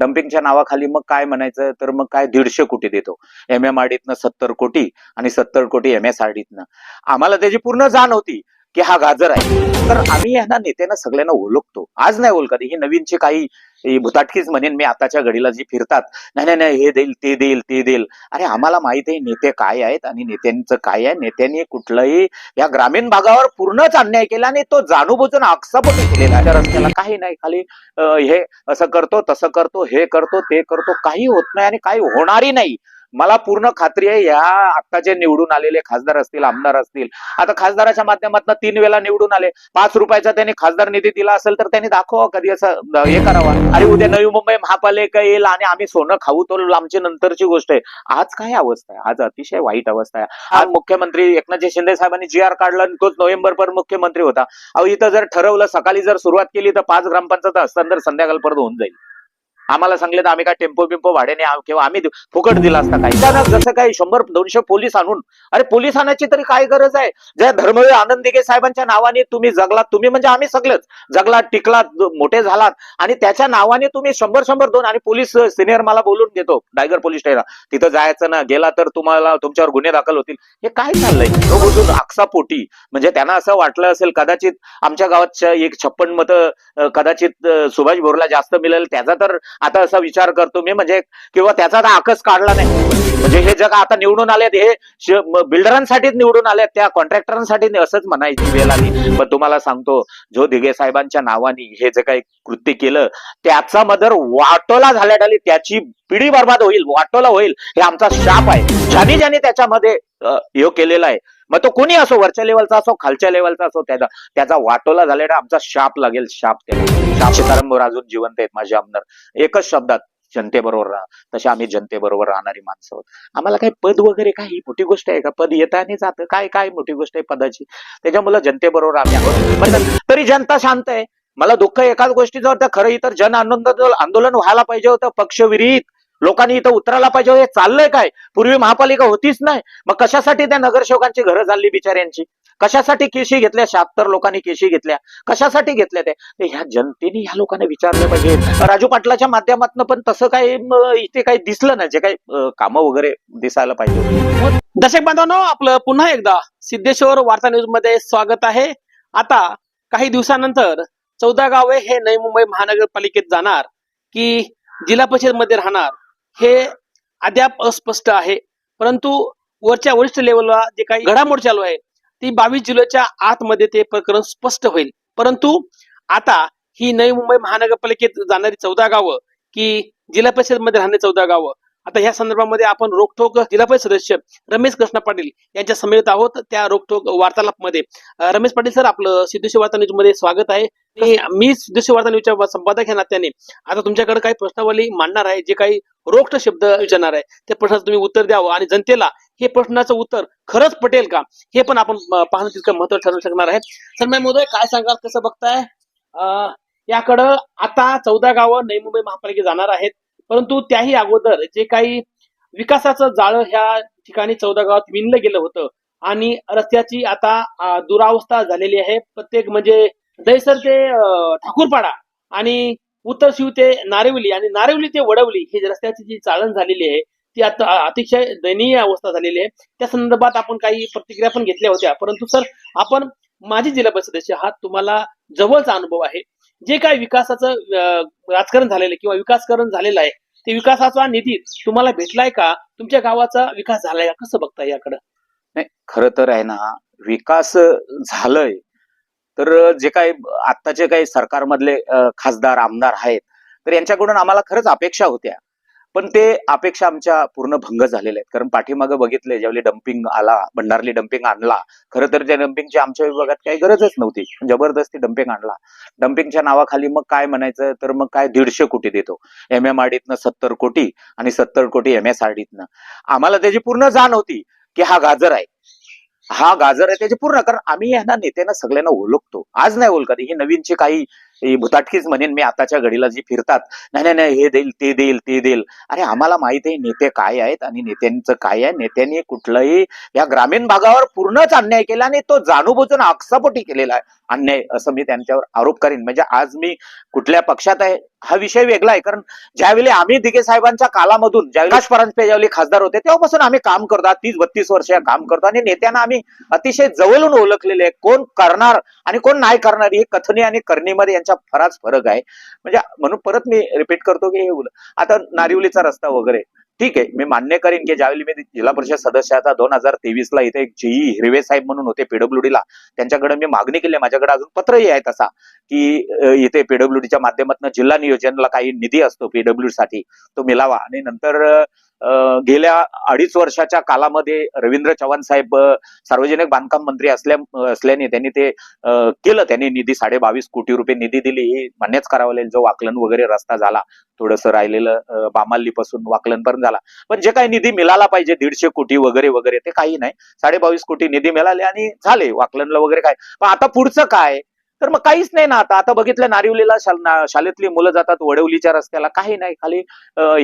डम्पिंगच्या नावाखाली मग काय म्हणायचं? तर मग काय दीडशे कोटी देतो. एम एम आरडीतनं सत्तर कोटी आणि सत्तर कोटी एम एस आरडीतनं आम्हाला त्याची पूर्ण जाण होती की हा गाजर आहे. तर आम्ही ह्यांना नेत्यांना सगळ्यांना ओळखतो. आज नाही ओळखत. ही नवीनची काही भुताटकीच म्हणेन मी आताच्या घडीला जी फिरतात. नाही नाही नाही हे देईल ते देईल ते देईल. अरे आम्हाला माहिती आहे नेते काय आहेत आणि नेत्यांचं काय आहे. नेत्यांनी कुठलंही या ग्रामीण भागावर पूर्णच अन्याय केला आणि तो जाणूबुजून आक्षापट केलेला आहे. त्या रस्त्याला काही नाही खाली हे असं करतो तसं करतो हे करतो ते करतो काही होत नाही आणि काही होणारही नाही. मला पूर्ण खात्री आहे या आत्ताचे निवडून आलेले खासदार असतील आमदार असतील आता खासदाराच्या माध्यमातून तीन वेळा निवडून आले. पाच रुपयाचा त्यांनी खासदार निधी दिला असेल तर त्यांनी दाखवा हो कधी असं हे करावा. अरे उद्या नवी मुंबई महापालिका येईल आणि आम्ही सोनं खाऊ तो आमची नंतरची गोष्ट आहे. आज काय अवस्था आहे? आज अतिशय वाईट अवस्था आहे. आज मुख्यमंत्री एकनाथजी शिंदे साहेबांनी जी आर काढला आणि तोच नोव्हेंबर पर मुख्यमंत्री होता. अहो इथं जर ठरवलं सकाळी जर सुरुवात केली तर पाच ग्रामपंचायत हस्तांतर संध्याकाळपर्यंत होऊन जाईल. आम्हाला सांगले तर आम्ही काय टेम्पो बिम्पो भाड्याने किंवा आम्ही फुकट दिला असता काही. जसं काही शंभर दोनशे पोलीस आणून. अरे पोलीस आणायची तरी काय गरज आहे? ज्या धर्मवीर आनंद दिघे साहेबांच्या नावाने तुम्ही जगलात तुम्ही म्हणजे आम्ही सगळेच. जगलात टिकलात मोठे झालात. आणि त्याच्या नावाने तुम्ही शंभर शंभर दोन आणि पोलीस सिनियर मला बोलून घेतो. Daighar police station. तिथं जायचं ना गेला तर तुम्हाला तुमच्यावर गुन्हे दाखल होतील. हे काय चाललंय? तो आक्सापोटी म्हणजे त्यांना असं वाटलं असेल कदाचित आमच्या गावात एक छप्पन मतं कदाचित सुभाष भोरला जास्त मिळेल. त्याचा तर आता असा विचार करतो मी म्हणजे किंवा त्याचा तर आकस काढला नाही. म्हणजे हे जग आता निवडून आलेत हे बिल्डरांसाठीच निवडून आलेत त्या कॉन्ट्रॅक्टरांसाठी असंच म्हणायची वेळ आली. पण तुम्हाला सांगतो जो दिघे साहेबांच्या नावाने हे जे काही कृत्य केलं त्याचा मदर वाटोला झाल्या आली त्याची पिढी बर्बाद होईल वाटोला होईल हे आमचा शाप आहे. ज्याने ज्याने त्याच्यामध्ये हे केलेला आहे मग तो कोणी असो वरच्या लेवलचा असो खालच्या लेवलचा असो त्याचा त्याचा वाटोला झालेला आमचा शाप लागेल शाप त्याला शाप अजून जिवंत आहेत माझे आमदार. एकच शब्दात जनतेबरोबर राहा. तसे आम्ही जनतेबरोबर राहणारी माणसं आहोत. आम्हाला काही पद वगैरे काही ही मोठी गोष्ट आहे का? पद येतं आणि जातं. काय काय मोठी गोष्ट आहे पदाची? त्याच्यामुळे जनतेबरोबर आम्ही आहोत. तरी जनता शांत आहे. मला दुःख एकाच गोष्टीचं होतं. खरं इतर जन आंदोलन आंदोलन व्हायला पाहिजे होतं. पक्षविरहित लोकांनी इथं उतरायला पाहिजे. हे चाललंय काय? पूर्वी महापालिका होतीच नाही. मग कशासाठी त्या नगरसेवकांची घरं झाली बिचाऱ्यांची? कशासाठी केशी घेतल्या? शहात्तर लोकांनी केशी घेतल्या? कशासाठी घेतल्या त्या? ते ह्या जनतेने ह्या लोकांना विचारलं पाहिजे. राजू पाटलाच्या माध्यमातून पण तसं काही इथे काही दिसलं नाही. जे काही कामं वगैरे दिसायला पाहिजे दशक दर्शक बांधवांनो आपलं पुन्हा एकदा सिद्धेश्वर वार्ता न्यूजमध्ये स्वागत आहे. आता काही दिवसानंतर चौदा गावे हे नवी मुंबई महानगरपालिकेत जाणार की जिल्हा परिषदमध्ये राहणार. हे अद्याप अस्पष्ट आहे. परंतु वरच्या वरिष्ठ लेवलला जे काही घडामोड चालू आहे ती बावीस जुलैच्या आतमध्ये ते प्रकरण स्पष्ट होईल. परंतु आता ही नवी मुंबई महानगरपालिकेत जाणारी चौदा गावं की जिल्हा परिषदमध्ये राहणारी चौदा गावं आता ह्या संदर्भामध्ये आपण रोखोक जिल्हा परिषद सदस्य रमेश कृष्ण पाटील यांच्या समेत आहोत. त्या रोखोक वार्तालापमध्ये मध्ये रमेश पाटील सर आपलं सिद्धेश्वर वार्ता न्यूजमध्ये स्वागत आहे. मी सिद्धेश्वर वार्ता न्यूजच्या संपादक या नात्याने. आता तुमच्याकडे काही प्रश्नावली मांडणार आहे जे काही रोख शब्द विचारणार आहे त्या प्रश्नाचं तुम्ही उत्तर द्यावं हो. आणि जनतेला हे प्रश्नाचं उत्तर खरंच पटेल का? हे पण आपण पाहणं तितकं महत्त्व ठरू शकणार आहे. सर महोदय काय सांगाल? कसं बघताय? अं, याकडं आता चौदा गावं नवी मुंबई महापालिके जाणार आहेत. परंतु त्याही अगोदर जे काही विकासाचं जाळं ह्या ठिकाणी चौदा गावात विणलं गेलं होतं आणि रस्त्याची आता दुरावस्था झालेली आहे. प्रत्येक म्हणजे दैसर ते ठाकूरपाडा आणि उत्तर शिव ते नारिवली आणि नारिवली ते वडवली ही रस्त्याची जी चाळण झालेली आहे ती आता अतिशय दयनीय अवस्था झालेली आहे. त्या संदर्भात आपण काही प्रतिक्रिया पण घेतल्या होत्या. परंतु सर आपण माजी जिल्हा परिषद सदस्य आहात. तुम्हाला जवळचा अनुभव आहे. जे काय विकासाचं राजकारण झालेलं आहे किंवा विकासकरण झालेलं आहे ते विकासाचा निधी तुम्हाला भेटलाय का? तुमच्या गावाचा विकास झालाय का? कसं बघता याकडं? नाही खर तर आहे ना विकास झालंय. तर जे काही आत्ताचे काही सरकारमधले खासदार आमदार आहेत तर यांच्याकडून आम्हाला खरंच अपेक्षा होत्या. पण ते अपेक्षा आमच्या पूर्ण भंग झालेल्या आहेत. कारण पाठीमागं बघितले ज्यावेळी डम्पिंग आला भंडारली डम्पिंग आणला खरं तर त्या डम्पिंगची आमच्या विभागात काही गरजच नव्हती. जबरदस्ती डम्पिंग आणला. डम्पिंगच्या नावाखाली मग काय म्हणायचं? तर मग काय दीडशे कोटी देतो. एम एम आरडीतनं सत्तर कोटी आणि सत्तर कोटी एम एस आरडीतनं आम्हाला त्याची पूर्ण जाण होती की हा गाजर आहे. हा गाजर आहे त्याची पूर्ण. कारण आम्ही ह्यांना नेत्यांना सगळ्यांना ओळखतो. आज नाही ओळखत. ही नवीनची काही भुताटकीच म्हणेन मी आताच्या घडीला जी फिरतात नाही नाही नाही हे देईल ते देईल ते देईल. अरे आम्हाला माहीत आहे नेते काय आहेत आणि नेत्यांचं काय आहे. नेत्यांनी कुठलंही या ग्रामीण भागावर पूर्णच अन्याय केला आणि तो जाणूबुजून अक्षापोटी केलेला आहे. अन्याय असं मी त्यांच्यावर आरोप करीन. म्हणजे आज मी कुठल्या पक्षात आहे हा विषय वेगळा आहे. कारण ज्यावेळी आम्ही दिघे साहेबांच्या कालामधून प्रकाश परांजपे ज्यावेळी खासदार होते तेव्हापासून आम्ही काम करतो. तीस बत्तीस वर्ष काम करतो आणि नेत्यांना आम्ही अतिशय जवळून ओळखलेले आहे. कोण करणार आणि कोण नाही करणार हे कथनी आणि करणीमध्ये यांचा फराच फरक आहे. म्हणजे म्हणून परत मी रिपीट करतो की हे आता नारिवलीचा रस्ता वगैरे. ठीक आहे मी मान्य करेन की ज्यावेळी मी जिल्हा परिषद सदस्याचा दोन हजार तेवीस ला इथे एक जेई हिरवे साहेब म्हणून होते पीडब्ल्यूडी ला त्यांच्याकडे मी मागणी केली. माझ्याकडे अजून पत्रही आहे तसा की इथे पीडब्ल्यूडीच्या माध्यमातून जिल्हा नियोजनला काही निधी असतो पीडब्ल्यू साठी तो मिलावा आणि नंतर गेल्या अडीच वर्षाच्या कालामध्ये रवींद्र चव्हाण साहेब सार्वजनिक बांधकाम मंत्री असल्या असल्याने त्यांनी ते केलं. त्यांनी निधी साडे बावीस कोटी रुपये निधी दिली. हे मान्यच करावं लागेल. जो वाकलन वगैरे रस्ता झाला थोडस राहिलेलं बामाल्लीपासून पासून वाकलन पर्यंत झाला. पण जे काही निधी मिळाला पाहिजे दीडशे कोटी वगैरे वगैरे ते काही नाही. साडे बावीस कोटी निधी मिळाले आणि झाले. वाकलनला वगैरे काय. पण आता पुढचं काय? तर मग काहीच नाही ना आता. आता बघितलं नारिवलीला शाळेतली मुलं जातात वडवलीच्या रस्त्याला. काही नाही. खाली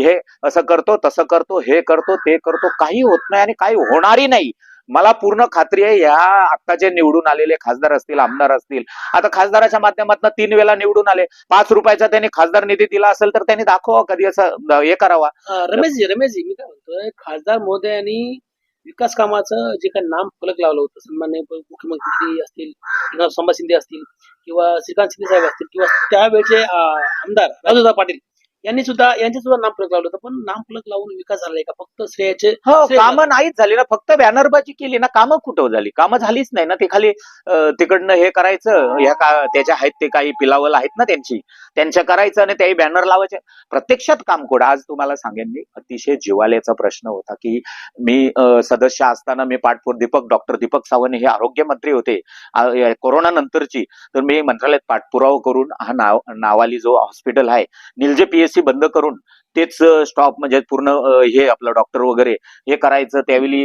हे असं करतो तसं करतो हे करतो ते करतो. काही होत नाही आणि काही होणारही नाही. मला पूर्ण खात्री आहे ह्या आत्ताचे निवडून आलेले खासदार असतील आमदार असतील. आता खासदाराच्या माध्यमातून तीन वेळा निवडून आले. पाच रुपयाचा त्यांनी खासदार निधी दिला असेल तर त्यांनी दाखवा कधी असं हे करावा. अं, रमेशजी रमेशजी मी काय म्हणतोय खासदार मोदयांनी विकास कामाचं जे काही नाम फलक लावलं होतं सन्मान्य मुख्यमंत्री असतील किंवा संभाजी शिंदे असतील किंवा श्रीकांत शिंदे साहेब असतील किंवा त्यावेळेचे आमदार राजूदा पाटील यांनी सुद्धा यांचे सुद्धा नाम फलक लावलं होतं. पण नाम फलक लावून विकास झालाय का? फक्त श्रेयाचे हो श्रेय कामं नाहीच झाली ना. फक्त बॅनरबाजी केली ना कामं कुठं झाली? कामं झालीच नाही ना. ते खाली अं, तिकडनं हे करायचं. या का त्याच्या आहेत ते काही पिलावल आहेत ना त्यांची. त्यांच्या करायचं आणि त्याही बॅनर लावायचे. प्रत्यक्षात काम कुठं आज तुम्हाला सांगेन मी अतिशय जिवाल्याचा प्रश्न होता की मी अं, सदस्य असताना मी पाठपूर दीपक डॉक्टर दीपक सावंत हे आरोग्यमंत्री होते. आ- या कोरोना नंतरची. तर मी मंत्रालयात पाठपुरावा करून हा नाव नावाली जो हॉस्पिटल आहे निलजे पीएससी बंद करून तेच स्टॉप म्हणजे पूर्ण हे आपलं डॉक्टर वगैरे हे करायचं त्यावेळी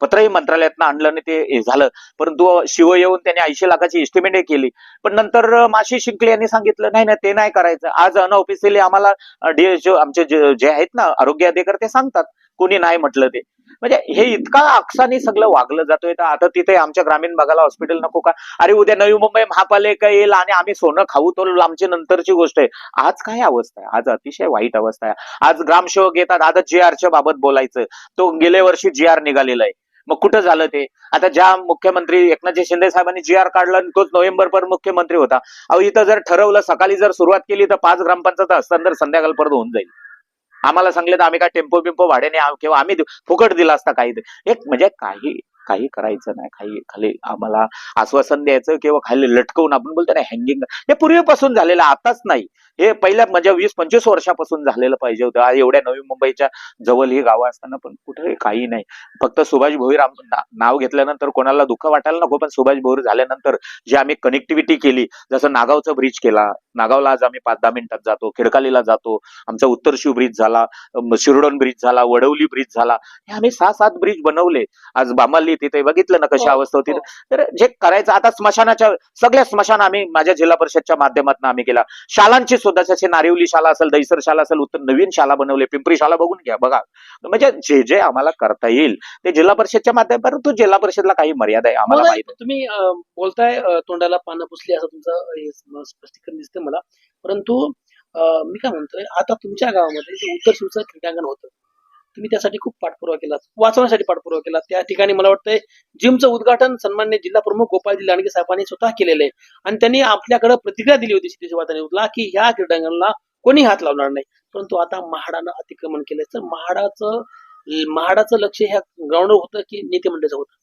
पत्रही मंत्रालयातनं आणलं आणि ते हे झालं. परंतु शिव येऊन त्यांनी ऐंशी लाखाची एस्टिमेट केली. पण नंतर माशी शिंकले यांनी सांगितलं नाही नाही ते नाही करायचं. आज अनऑफिशियली आम्हाला डीएचओ आमचे जे जे आहेत ना आरोग्य अधिकारी ते सांगतात. कोणी नाही म्हटलं ते. म्हणजे हे इतका अक्षाने सगळं वागलं जातोय तर आता तिथे आमच्या ग्रामीण भागाला हॉस्पिटल नको का? अरे उद्या नवी मुंबई महापालिका येईल आणि आम्ही सोनं खाऊ तो आमची नंतरची गोष्ट आहे. आज काय अवस्था आहे? आज अतिशय वाईट अवस्था आहे. आज ग्रामसेवक येतात आता जी आरच्या बाबत बोलायचं. तो गेल्या वर्षी जी आर निघालेला आहे. मग कुठं झालं ते? आता ज्या मुख्यमंत्री एकनाथजी शिंदे साहेबांनी जी आर काढला आणि तोच नोव्हेंबर पर मुख्यमंत्री होता. अहो इथं जर ठरवलं सकाळी जर सुरुवात केली तर पाच ग्रामपंचायत हस्तांतर संध्याकाळपर्यंत होऊन जाईल. आम्हाला सांगले तर आम्ही काय टेम्पो बिम्पो भाड्याने किंवा आम्ही देऊ- फुकट दिला असता काही एक म्हणजे काही काही करायचं नाही काही खाली आम्हाला आश्वासन द्यायचं किंवा खाली लटकवून आपण बोलतो ना हँगिंग हे पूर्वीपासून झालेलं आताच नाही. हे पहिल्या म्हणजे वीस पंचवीस वर्षापासून झालेलं पाहिजे होतं. एवढ्या नवी मुंबईच्या जवळ ही गावं असताना पण कुठे काही नाही. फक्त सुभाष भोईर नाव घेतल्यानंतर कोणाला दुःख वाटायला नको पण सुभाष भोईर झाल्यानंतर जे आम्ही कनेक्टिव्हिटी केली जसं नागावचा ब्रिज केला नागावला आज आम्ही पाच दहा मिनिटात जातो खिडकालीला जातो आमचा उत्तर शिव ब्रिज झाला शिरोडोन शिरडोन ब्रिज झाला वडवली ब्रिज झाला हे आम्ही सहा सात ब्रिज बनवले. आज बामाली तिथे बघितलं ना कशी हो, अवस्था होती. हो. तर जे करायचं आता स्मशानाच्या सगळ्या स्मशान आम्ही माझ्या जिल्हा परिषदच्या माध्यमातून आम्ही केला. शाळांची सुद्धा जसे नारिवली शाळा असेल दहिसर शाळा असेल उत्तर नवीन शाळा बनवले पिंपरी शाळा बघून घ्या बघा. म्हणजे जे जे आम्हाला करता येईल ते जिल्हा परिषदच्या माध्यमातून परंतु जिल्हा परिषदला काही मर्यादा आहे आम्हाला मला माहिती तुम्ही बोलताय तोंडाला पानं पुसली असं तुमचं हे स्पष्टीकरण दिसतं मला. परंतु मी काय म्हणतोय आता तुमच्या गावामध्ये जे उत्तर शिवचं क्रीडांगण होतं तुम्ही त्यासाठी खूप पाठपुरावा केला वाचवण्यासाठी पाठपुरावा केला त्या ठिकाणी मला वाटतंय जिमचं उद्घाटन सन्मान्य जिल्हा प्रमुख गोपाळ लांडगे साहेबांनी स्वतः केलेलं आहे आणि त्यांनी आपल्याकडे प्रतिक्रिया दिली होती सिद्धेश्वर वार्ता की ह्या क्रीडांगणाला कोणी हात लावणार नाही. परंतु आता महाडानं अतिक्रमण केलंय. तर महाडाचं महाडाचं लक्ष ह्या ग्राउंडवर होतं की नेते मंडळाचं होतं?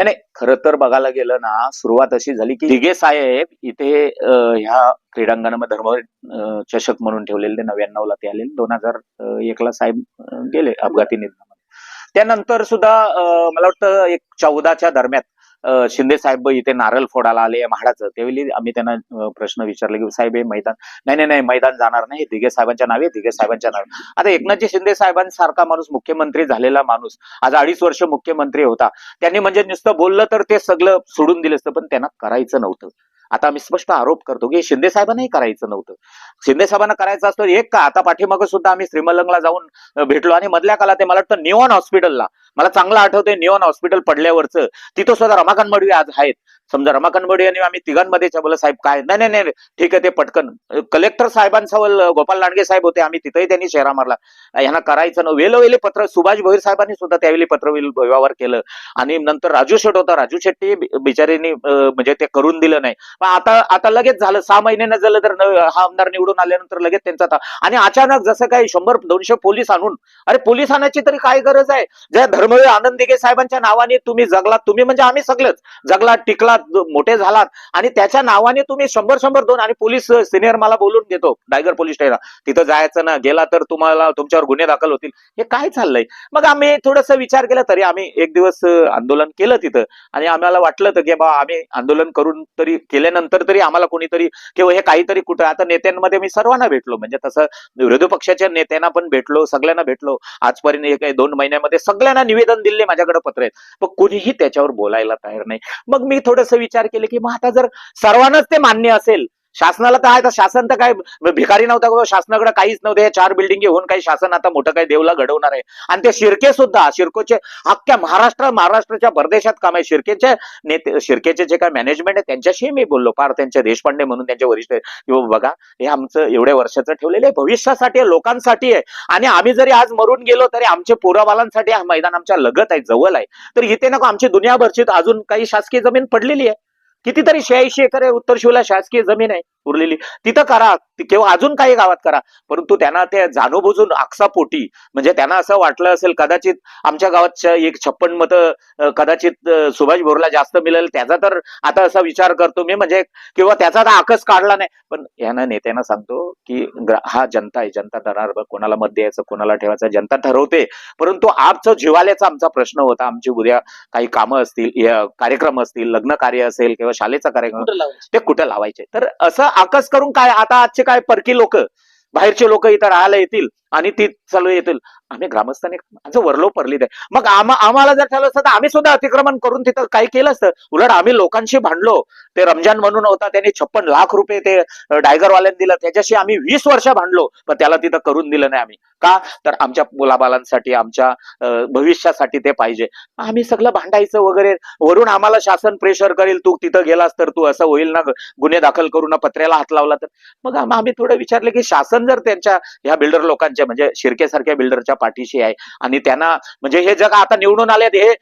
नाही नाही खरं तर बघायला गेलं ना सुरुवात अशी झाली की दिघे साहेब इथे ह्या क्रीडांगणामध्ये धर्म चषक म्हणून ठेवलेले नव्याण्णव ला ते आलेले दोन हजार एकला साहेब गेले अपघाती निधनामध्ये. त्यानंतर सुद्धा मला वाटतं एक चौदाच्या दरम्यान शिंदे साहेब इथे नारळ फोडायला आले म्हाडाचं. त्यावेळी आम्ही त्यांना प्रश्न विचारले की साहेब हे मैदान नाही नाही नाही मैदान जाणार नाही. दिघे साहेबांच्या नावे दिघे साहेबांच्या नावे. आता एकनाथजी शिंदे साहेबांसारखा माणूस मुख्यमंत्री झालेला माणूस आज अडीच वर्ष मुख्यमंत्री होता. त्यांनी म्हणजे नुसतं बोललं तर ते सगळं सोडून दिलं असतं पण त्यांना करायचं नव्हतं. आता आम्ही स्पष्ट आरोप करतो की शिंदे साहेबांनाही करायचं नव्हतं. शिंदे साहेबांना करायचं असतं एक का आता पाठीमागं सुद्धा आम्ही श्रीमलंगला जाऊन भेटलो आणि मधल्या काला ते मला वाटतं निऑन हॉस्पिटलला मला चांगलं आठवतंय निओन हॉस्पिटल पडल्यावरचं. तिथं सुद्धा रमाकांत मडवी आज आहेत. समजा रमाकांत मडवी आणि आम्ही तिघांमध्ये बोला साहेब काय नाही नाही नाही ठीक आहे ते पटकन. कलेक्टर साहेबांसवल गोपाल लांडगे साहेब होते आम्ही तिथेही त्यांनी शेरा मारला. यांना करायचं ना वेलोवेली पत्र सुभाष भोईर साहेबांनी सुद्धा त्यावेळी पत्र व्यवहार केलं. आणि नंतर राजू शेट होता राजू शेट्टी बि- बिचारीनी म्हणजे ते करून दिलं नाही. आता आता लगेच झालं सहा महिन्यानं झालं तर हा आमदार निवडून आल्यानंतर लगेच त्यांचा आता. आणि अचानक जसं काही शंभर दोनशे पोलीस आणून अरे पोलीस आणायची तरी काय गरज आहे? ज्या धर्मवीर आनंद दिघे साहेबांच्या नावाने तुम्ही जगलात तुम्ही म्हणजे आम्ही सगळेच. जगलात टिकलात मोठे झालात. आणि त्याच्या नावाने तुम्ही शंभर शंभर दोन आणि पोलीस सिनियर मला बोलून घेतो डायगर पोलीस स्टेशन तिथं जायचं ना गेला तर तुम्हाला तुमच्यावर गुन्हे दाखल होतील. हे काय चाललंय? मग आम्ही थोडस विचार केला तरी आम्ही एक दिवस आंदोलन केलं तिथं. आणि आम्हाला वाटलं तर की बा आम्ही आंदोलन करून तरी केलं केल्यानंतर तरी आम्हाला कोणीतरी किंवा हे काहीतरी कुठं आता नेत्यांमध्ये मी सर्वांना भेटलो. म्हणजे तसं विरोधी पक्षाच्या नेत्यांना पण भेटलो सगळ्यांना भेटलो. आजपर्यंत हे काही दोन महिन्यामध्ये सगळ्यांना निवेदन दिले माझ्याकडे पत्र आहेत. पण कोणीही त्याच्यावर बोलायला तयार नाही. मग मी थोडस विचार केले की मग आता जर सर्वांनाच ते मान्य असेल शासनाला तर आहे तर शासन तर काय भिकारी नव्हता शासनाकडे काहीच नव्हते. हे चार बिल्डिंग होऊन काही शासन आता मोठं काही देवला घडवणार आहे. आणि ते शिर्के सुद्धा शिर्कोचे अख्ख्या महाराष्ट्र महाराष्ट्राच्या परदेशात काम आहे. शिर्केचे नेते शिर्केचे जे काय मॅनेजमेंट आहे त्यांच्याशी मी बोललो. फार त्यांचे देशपांडे म्हणून त्यांचे वरिष्ठ किंवा बघा हे आमचं एवढ्या वर्षाचं ठेवलेलं आहे. भविष्यासाठी आहे लोकांसाठी आहे. आणि आम्ही जरी आज मरून गेलो तरी आमच्या पोराबालांसाठी हा मैदान आमच्या लगत आहे जवळ आहे. तर इथे नको आमची दुनियाभरची अजून काही शासकीय जमीन पडलेली आहे. कितीतरी शहाऐंशी एकर आहे उत्तर शिवला शासकीय जमीन आहे. उरलेली. तिथं करा किंवा अजून काही गावात करा. परंतु त्यांना ते जाणूबुजून आक्सापोटी म्हणजे त्यांना असं वाटलं असेल कदाचित आमच्या गावात एक छप्पन मतं कदाचित सुभाष भोरला जास्त मिळेल. त्याचा तर आता असा विचार करतो मी. म्हणजे किंवा त्याचा तर आकस काढला नाही. पण यांना नेत्यांना सांगतो की हा जनता आहे. जनता ठरणार कोणाला मत द्यायचं कोणाला ठेवायचं. जनता ठरवते. परंतु आजचं जिवाल्याचा आमचा प्रश्न होता. आमची उद्या काही कामं असतील कार्यक्रम असतील लग्न कार्य असेल किंवा शाळेचा कार्यक्रम? ते कुठं लावायचे? तर असं आकस करून काय आता आजचे काय परकी लोक बाहेरचे लोक इथं राहायला येतील. आणि ती चालू येतील. आम्ही ग्रामस्थांनी आमचं वरलो परलीत आहे मग आम्हा आम्हाला जर ठरलं असतं तर आम्ही सुद्धा अतिक्रमण करून तिथं काही केलं असतं. उलट आम्ही लोकांशी भांडलो. ते रमजान म्हणून होता त्यांनी छप्पन लाख रुपये ते डायगरवाल्यांनी दिलं. त्याच्याशी आम्ही वीस वर्ष भांडलो पण त्याला तिथं करून दिलं नाही आम्ही. का? तर आमच्या मुलाबालांसाठी आमच्या भविष्यासाठी ते पाहिजे. आम्ही सगळं भांडायचं वगैरे. वरून आम्हाला शासन प्रेशर करेल तू तिथं गेलास तर तू असं होईल ना गुन्हे दाखल करू ना पत्र्याला हात लावला तर. मग आम्ही थोडं विचारलं की शासन जर त्यांच्या ह्या बिल्डर लोकांच्या म्हणजे शिर्केसारख्या बिल्डरच्या पाठीशी आहे. आणि त्यांना म्हणजे हे जग आता निवडून आलेत हे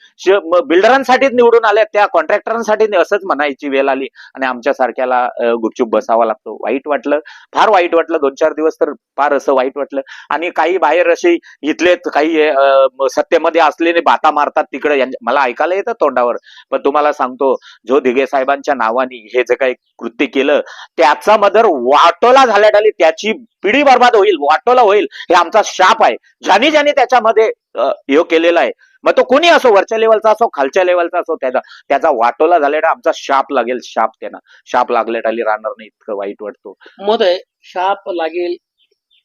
बिल्डरांसाठीच निवडून आलेत त्या कॉन्ट्रॅक्टरांसाठी असंच म्हणायची वेळ आली. आणि आमच्या सारख्याला गुपचूप बसावा लागतो. वाईट वाटलं फार वाईट वाटलं. दोन चार दिवस तर फार असं वाईट वाटलं. आणि काही बाहेर असे इथले काही अं, सत्तेमध्ये असलेले बाता मारतात तिकडे. मला ऐकायला येतं तोंडावर. पण तुम्हाला सांगतो जो दिघे साहेबांच्या नावाने हे जे काही कृत्य केलं त्याचा मदर वाटोला झाल्या त्याची पिढी बर्बाद होईल वाटोला होईल. हे आमचा शाप आहे. ज्याने ज्याने त्याच्यामध्ये हे केलेला आहे. मग तो कोणी असो वरच्या लेवलचा असो खालच्या लेवलचा असो त्याचा त्याचा वाटोला झालेला आमचा शाप लागेल शाप त्यांना. शाप लागले टाली राहणार नाही इतकं वाईट वाटतो. महोदय शाप लागेल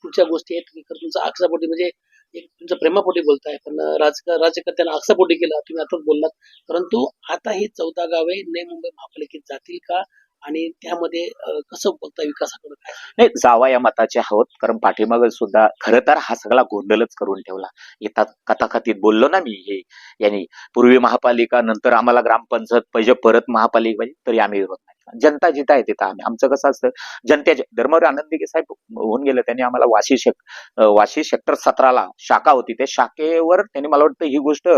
तुमच्या गोष्टी आहेत. की तुमचं आक्षापोटी म्हणजे एक तुमचं प्रेमापोटी बोलताय पण राजकार राज्यकर्त्यांना आक्षापोटी केला तुम्ही आताच बोललात. परंतु आता ही चौदा गावे नवी मुंबई महापालिकेत जातील का? आणि त्यामध्ये कसं बघता विकासाकडे काय? नाही जावा या मताचे आहोत. कारण पाठीमागे सुद्धा खरं तर हा सगळा गोंधळच करून ठेवला. येतात कथाकथित बोललो ना मी हे. यांनी पूर्वी महापालिका नंतर आम्हाला ग्रामपंचायत पाहिजे परत महापालिका पाहिजे तरी आम्ही विरोध नाही. जनता जिथं आहे तिथं आम्ही. आमचं कसं असतं जनतेचे धर्मवर आनंदी साहेब होऊन गेले त्यांनी आम्हाला वाशी शेक वाशी सेक्टर सतराला शाखा होती. त्या शाखेवर त्यांनी मला वाटतं ही गोष्ट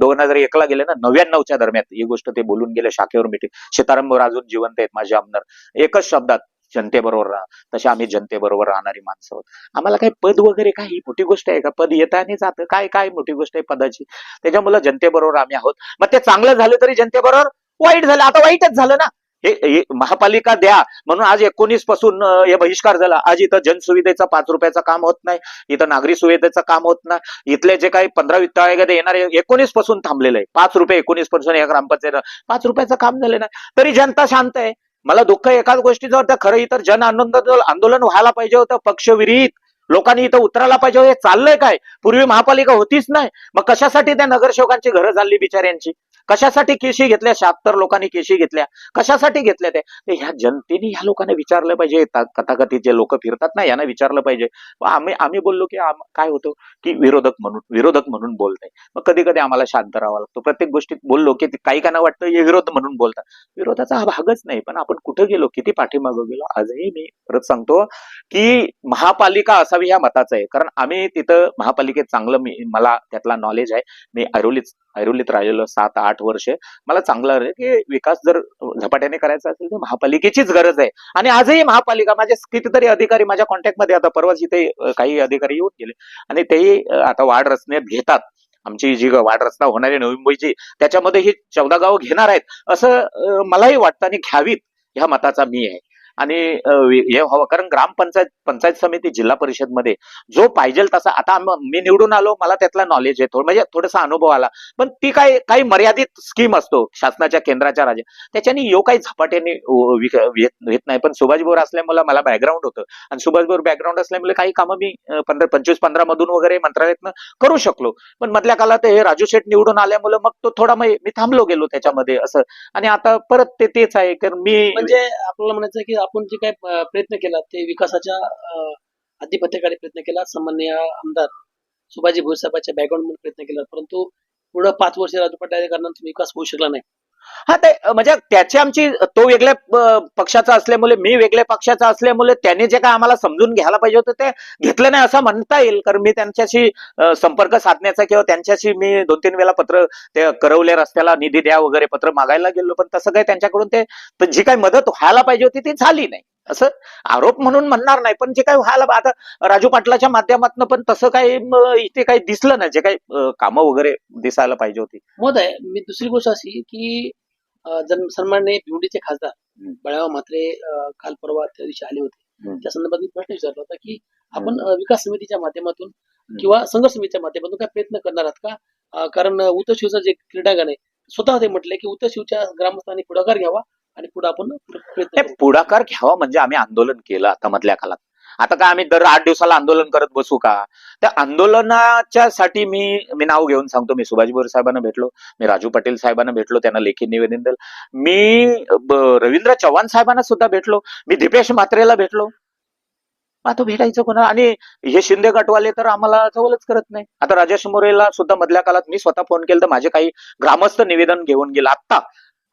दोन हजार एकला गेले ना नव्याण्णवच्या दरम्यान ही गोष्ट ते बोलून गेले शाखेवर मिटिंग सीतारामवर अजून जिवंत आहेत माझे आमदार. एकच शब्दात जनतेबरोबर राहा. तसे आम्ही जनतेबरोबर राहणारी माणसं आहोत. आम्हाला काही पद वगैरे काही मोठी गोष्ट आहे का? पद येतं आणि जातं. काय काय मोठी गोष्ट आहे पदाची? त्याच्यामुळे जनतेबरोबर आम्ही आहोत. मग ते चांगलं झालं तरी जनतेबरोबर वाईट झालं. आता वाईटच झालं ना. हे महापालिका द्या. म्हणून आज एकोणीसपासून हे बहिष्कार झाला. आज इथं जनसुविधेचं पाच रुपयाचं काम होत नाही. इथं नागरी सुविधेचं काम होत नाही. इथले जे काही पंधरा वित्त आयोगात येणारे एकोणीसपासून थांबलेलं आहे पाच रुपये एकोणीसपासून या ग्रामपंचायत पाच रुपयाचं काम झालं नाही. तरी जनता शांत आहे. मला दुःख एकाच गोष्टीचं वाटतं खरं इतर जन आंदोलन आंदोलन व्हायला पाहिजे होतं. पक्षविरहित लोकांनी इथं उतरायला पाहिजे हे चाललंय काय? पूर्वी महापालिका होतीच नाही. मग कशासाठी त्या नगरसेवकांची घरं झाली बिचाऱ्यांची? कशासाठी केशी घेतल्या? शहात्तर लोकांनी केशी घेतल्या. कशासाठी घेतल्या त्या ते ह्या जनतेने ह्या लोकांना विचारलं पाहिजे. ता- कथाकथित जे लोक फिरतात ना यांना विचारलं पाहिजे. आम्ही आम्ही बोललो की काय होतो? की विरोधक म्हणून विरोधक म्हणून बोलताय. मग कधी कधी आम्हाला शांत राहावा लागतो. प्रत्येक गोष्टीत बोललो की काही काना वाटतं हे विरोध म्हणून बोलतात. विरोधाचा हा भागच नाही. पण आपण कुठे गेलो किती पाठीमागं गेलो? आजही मी परत सांगतो की महापालिका असावी ह्या मताचं आहे. कारण आम्ही तिथं महापालिकेत चांगलं मी मला त्यातला नॉलेज आहे. मी ऐरोलीत ऐरोलीत राहिलेलो सात आठ आठ वर्ष. मला चांगलं आहे की विकास जर झपाट्याने करायचा असेल तर महापालिकेचीच गरज आहे. आणि आजही महापालिका माझे कितीतरी अधिकारी माझ्या कॉन्टॅक्टमध्ये आता परवाच इथे काही अधिकारी येऊन गेले. आणि तेही आता वाढ रचनेत घेतात. आमची जी वाढ रचना होणारी नवी मुंबईची त्याच्यामध्ये ही चौदा गावं घेणार आहेत. असं मलाही वाटतं आणि घ्यावीत. ह्या मताचा मी आहे. आणि हे व्हावं कारण ग्रामपंचायत पंचायत समिती जिल्हा परिषदमध्ये जो पाहिजे तसा आता मी निवडून आलो मला त्यातला नॉलेज आहे म्हणजे थोडासा अनुभव आला. पण ती काय काही मर्यादित स्कीम असतो शासनाच्या केंद्राच्या राज्य त्याच्याने यो काही झपाट्याने येत नाही. पण सुभाषबोर असल्यामुळे मला बॅकग्राऊंड होतं. आणि सुभाषभोर बॅकग्राऊंड असल्यामुळे काही कामं मी पंधरा पंचवीस पंधरा मधून वगैरे मंत्रालयातनं करू शकलो. पण मधल्या काळात हे राजू शेठ निवडून आल्यामुळे मग तो थोडा मी थांबलो गेलो त्याच्यामध्ये असं. आणि आता परत ते तेच आहे. कारण मी म्हणजे आपल्याला म्हणायचं की आपण जे काही प्रयत्न केला ते विकासाच्या आधिपत्याकडे प्रयत्न केला सामान्य आमदार सुभाजी भोईसाहेबांच्या बॅकग्राऊंडमध्ये प्रयत्न केला. परंतु पुढे पाच वर्ष राजू कारण कारणाने विकास होऊ शकला नाही. हा ते म्हणजे त्याची आमची तो वेगळ्या पक्षाचा असल्यामुळे मी वेगळ्या पक्षाचा असल्यामुळे त्याने जे काय आम्हाला समजून घ्यायला पाहिजे होतं ते घेतलं नाही असं म्हणता येईल. कारण मी त्यांच्याशी संपर्क साधण्याचा किंवा त्यांच्याशी मी दोन तीन वेळा पत्र ते करवले रस्त्याला निधी द्या वगैरे पत्र मागायला गेलो. पण तसं काही त्यांच्याकडून ते जी काही मदत व्हायला पाहिजे होती ती झाली नाही. असं आरोप म्हणून म्हणणार नाही. पण जे काही व्हायला आता राजू पाटलाच्या माध्यमातून पण तसं काही इथे काही दिसलं नाही. जे काही कामं वगैरे दिसायला पाहिजे होती. मत आहे मी दुसरी गोष्ट अशी की अं, जन सन्माननीय भिवंडीचे खासदार. बळाव म्हात्रे अं, काल परवा त्या दिवशी आले होते. त्या संदर्भात मी प्रश्न विचारला होता की आपण विकास समितीच्या माध्यमातून किंवा संघर्ष समितीच्या माध्यमातून काय प्रयत्न करणार आहात का? कारण उत्तर शिवचं जे क्रीडांगण आहे स्वतः ते म्हटले की उत्तर शिवच्या ग्रामस्थांनी पुढाकार घ्यावा आणि पुढे आपण पुढाकार घ्यावा म्हणजे आम्ही आंदोलन केलं आता मधल्या काळात. आता काय आम्ही दर आठ दिवसाला आंदोलन करत बसू का? त्या आंदोलनाच्या साठी मी मी नाव घेऊन सांगतो. मी सुभाष बोर साहेबांना भेटलो. मी राजू पाटील साहेबांना भेटलो. त्यांना लेखी निवेदन दिलं. मी ब- रवींद्र चव्हाण साहेबांना सुद्धा भेटलो. मी दीपेश म्हात्रेला भेटलो. आता भेटायचं कोणा आणि हे शिंदे गटवाले तर आम्हाला जवळच करत नाही. आता राजेश मोरेला सुद्धा मधल्या काळात मी स्वतः फोन केला तर माझे काही ग्रामस्थ निवेदन घेऊन गेला. आत्ता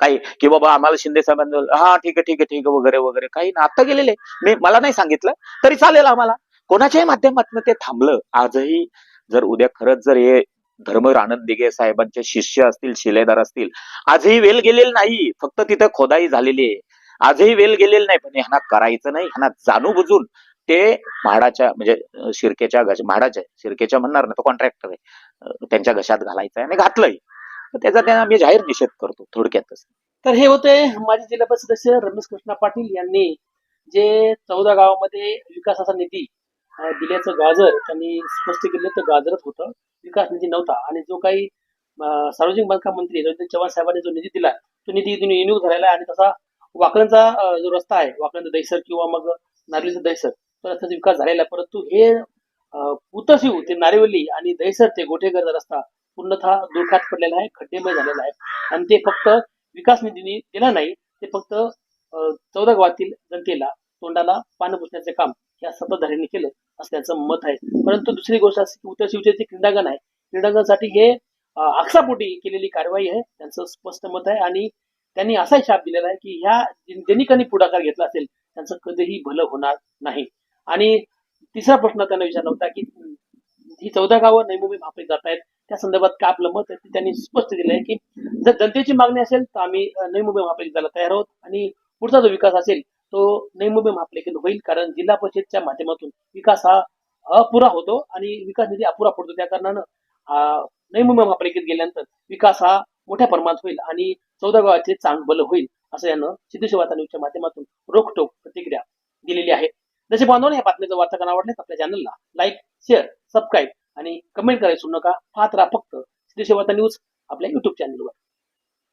काही की बाबा आम्हाला शिंदे साहेबांनी हा ठीक आहे ठीक आहे ठीक आहे वगैरे वगैरे. काही ना आता गेलेले. मी मला नाही सांगितलं. तरी चालेल आम्हाला. कोणाच्याही माध्यमातून ते थांबलं. आजही जर उद्या खरंच जर हे धर्मवीर आनंद दिघे साहेबांचे शिष्य असतील शिलेदार असतील आजही वेल गेलेली नाही. फक्त तिथं खोदाई झालेली आहे. आजही वेल गेलेली नाही. पण ह्यांना करायचं नाही. ह्यांना जाणू बुजून ते म्हाडाच्या म्हणजे शिरकेच्या घश म्हाडाच्या शिरकेच्या म्हणणार ना तो कॉन्ट्रॅक्टर आहे. त्यांच्या घशात घालायचं आहे. आणि घातलंय. त्याचा त्यांना आम्ही जाहीर निषेध करतो थोडक्यातच. तर हे होते माजी जिल्हा परिषद सदस्य रमेश कृष्णा पाटील यांनी जे चौदा गावामध्ये विकासाचा निधी दिल्याचं गाजर त्यांनी स्पष्ट केलं तर गाजरच होतं. विकास निधी नव्हता आणि जो काही सार्वजनिक बांधकाम मंत्री रवींद्र चव्हाण साहेबांनी जो निधी दिला तो निधी इथून युनिक झालेला आहे आणि तसा वाकणचा जो रस्ता आहे वाकड्यांचा दहिसर किंवा मग नारलीचा दहिसर तो रस्त्याचा विकास झालेला आहे. परंतु हे अं, ते नारेवली आणि दहिसर ते गोठेकरचा रस्ता पूर्णतः दुर्खात पडलेला आहे खड्डेमय झालेला आहे. आणि ते फक्त विकास निधीने दिला नाही ते फक्त चौदा गावातील जनतेला तोंडाला पानं पुसण्याचे काम या सत्ताधाऱ्यांनी केलं असं त्यांचं मत आहे. परंतु दुसरी गोष्ट अशी की उत्तर शिवचे क्रीडांगण आहे क्रीडांगणासाठी हे आक्षापोटी केलेली कारवाई आहे त्यांचं स्पष्ट मत आहे. आणि त्यांनी असाही शाप दिलेला आहे की ह्या ज्यांनी कधी पुढाकार घेतला असेल त्यांचं कधीही भलं होणार नाही. आणि तिसरा प्रश्न त्यांना विचारला होता की ही चौदा गावं नवी भापे जात आहेत त्या संदर्भात काय आपलं मत आहे ते त्यांनी स्पष्ट दिलं आहे की जर जनतेची मागणी असेल तर आम्ही नवी मुंबई महापालिकेला तयार आहोत आणि पुढचा जो विकास असेल तो नवी मुंबई महापालिकेत होईल कारण जिल्हा परिषदच्या माध्यमातून विकास हा अपुरा होतो आणि विकास निधी अपुरा पडतो. त्या कारणानं नवी मुंबई महापालिकेत गेल्यानंतर विकास हा मोठ्या प्रमाणात होईल आणि चौदा गावाचे चांगबल होईल असं यानं सिद्धेश्वर वार्ता न्यूजच्या माध्यमातून रोखटोक प्रतिक्रिया दिलेली आहे. जसे बांधवांना या बातमीचं वार्ताकरण आवडले आपल्या चॅनलला लाईक शेअर सबस्क्राईब आणि कमेंट करायला सुरू नका. पाहत राहा फक्त सिद्धेश्वर न्यूज आपल्या युट्यूब चॅनलवर